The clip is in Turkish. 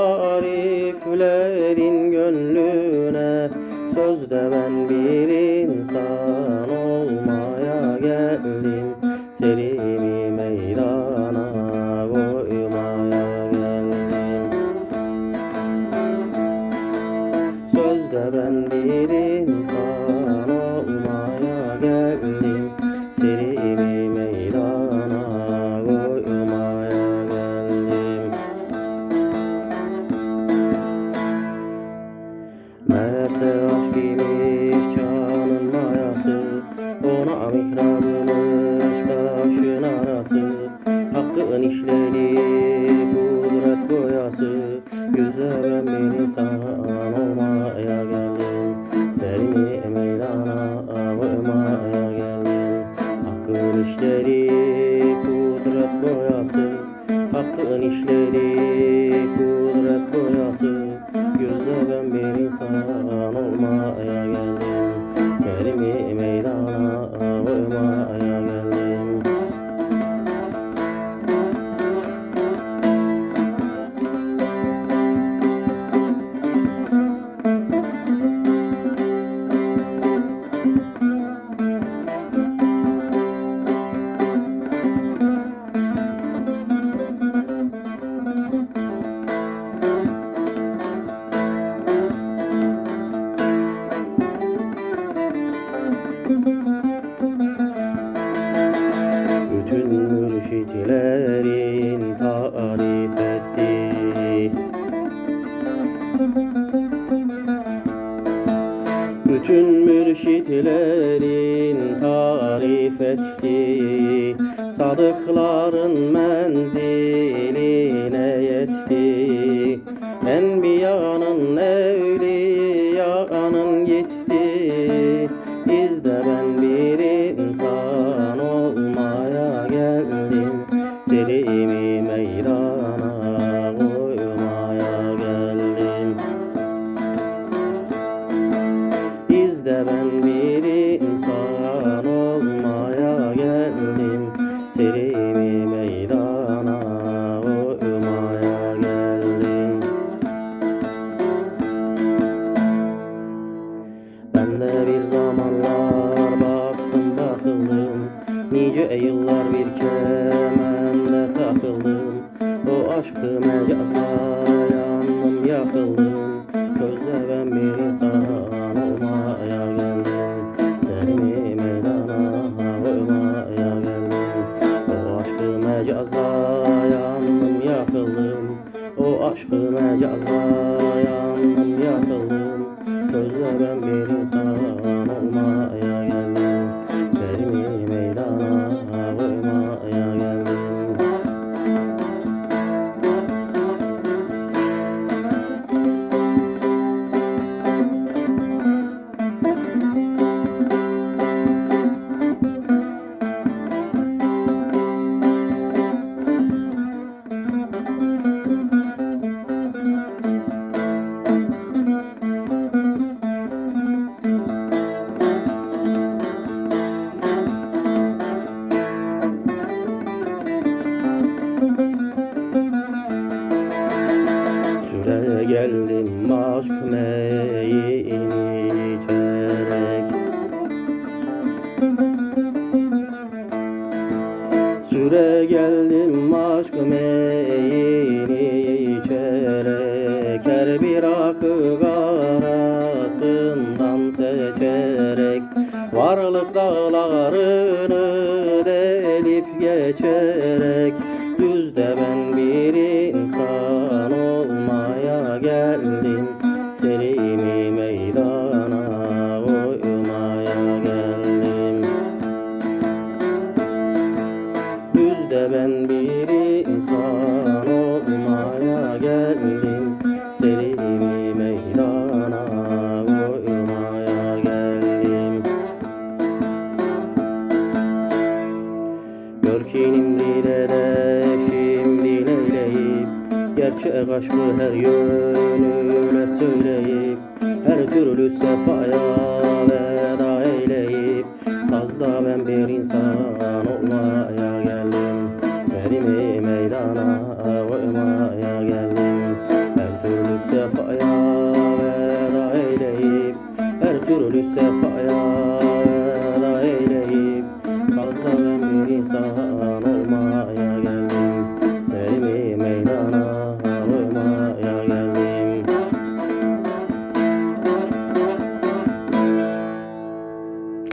ariflerin gönlüne Sözde ben bir insan Ona mihrabımış kaşın arası. Hakkın işleri kudret boyası. Yüzde ben bir insan olmaya geldim. Serimi meydana koymaya geldim. Hakkın işleri kudret boyası. Hakkın işleri kudret boyası. Gözde ben bir insan olmaya mürşitlerin tarif etti Bütün mürşitlerin tarif etti Sadıkların menziline yetti Enbiyanın evliyanın gitti geldim aşk meyini içerek Süre geldim aşk meyini içerek Her bir akı arasından seçerek Varlık dağlarını delip geçerek aşkı her yönüyle söyleyip Her türlü sefaya veda eyleyip Sazda ben bir insan olmaya geldim. Serimi meydana koymaya geldim. Her türlü sefaya veda eyleyip Her türlü sefaya